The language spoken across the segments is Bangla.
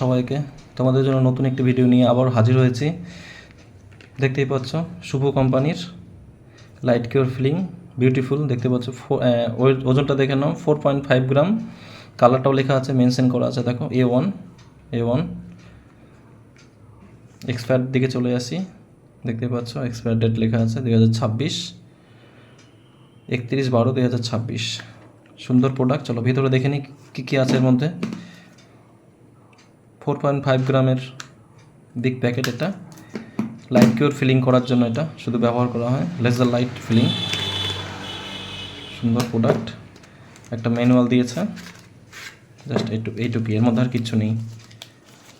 সবাইকে। তোমাদের জন্য নতুন একটি ভিডিও নিয়ে আবার হাজির হয়েছি। দেখতেই পাচ্ছ, শুভ কোম্পানির লাইট কিওর ফিলিং বিউটিফুল দেখতে পাচ্ছ ওজনটা দেখে নাও ফোর পয়েন্ট ফাইভ গ্রাম কালারটাও লেখা আছে মেনশন করা আছে, দেখো A one A one expire দিকে চলে আসি, দেখতে পাচ্ছ এক্সপায়ার ডেট লেখা আছে, দুই হাজার ছাব্বিশ। একত্রিশ বারো, দুই হাজার ছাব্বিশ। সুন্দর প্রোডাক্ট চলো ভিতরে দেখে নিই কী কী আছে এর মধ্যে। ফোর পয়েন্ট ফাইভ গ্রামের বিগ প্যাকেট এটা। লাইট কিওর ফিলিং করার জন্য এটা, শুধু ব্যবহার করা হয়। লেজার লাইট ফিলিং সুন্দর প্রোডাক্ট একটা ম্যানুয়াল দিয়েছে। জাস্ট এইটু এইটুকুই এর মধ্যে আর কিচ্ছু নেই।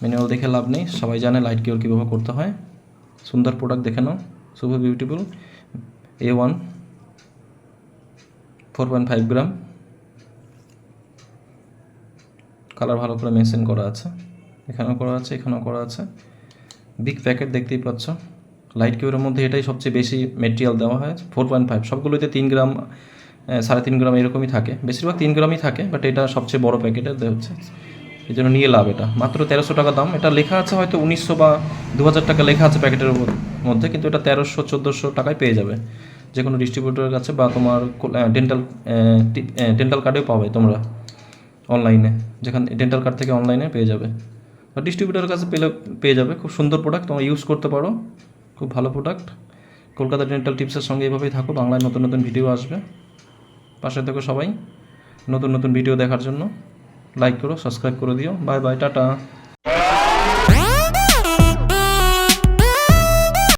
ম্যানুয়াল দেখে লাভ নেই। সবাই জানে লাইট কিওর কীভাবে করতে হয়। সুন্দর প্রোডাক্ট দেখে নাও। Super beautiful A one four point five gram colour ভালো করে মেনশন করা আছে। এখানেও করা আছে, এখানেও করা আছে। বিগ প্যাকেট দেখতেই পাচ্ছ। লাইট কিউরের মধ্যে এটাই সবচেয়ে বেশি মেটেরিয়াল দেওয়া হয় ফোর পয়েন্ট ফাইভ সবগুলোতে তিন গ্রাম সাড়ে তিন গ্রাম এরকমই থাকে। বেশিরভাগ তিন গ্রামই থাকে বাট এটা সবচেয়ে বড় প্যাকেটে হচ্ছে। এই জন্য নিয়ে লাভ এটা। মাত্র তেরোশো টাকা দাম। এটা লেখা আছে হয়তো উনিশশো বা দু হাজার টাকা লেখা আছে প্যাকেটের মধ্যে, কিন্তু এটা তেরোশো, চোদ্দোশো টাকায় পেয়ে যাবে। যে কোনো ডিস্ট্রিবিউটরের কাছে বা তোমার ডেন্টাল ডেন্টাল কার্ডেও পাবে তোমরা। অনলাইনে যেখানে ডেন্টাল কার্ড থেকে অনলাইনে পেয়ে যাবে। বা ডিস্ট্রিবিউটারের কাছে পেলে, পেয়ে যাবে। খুব সুন্দর প্রোডাক্ট তোমরা ইউজ করতে পারো। খুব ভালো প্রোডাক্ট কলকাতা ডেন্টাল টিপসের সঙ্গে এভাবেই থাকো বাংলায় নতুন নতুন ভিডিও আসবে। পাশে থেকো সবাই। নতুন নতুন ভিডিও দেখার জন্য। লাইক করো সাবস্ক্রাইব করে দিও। Bye bye tata.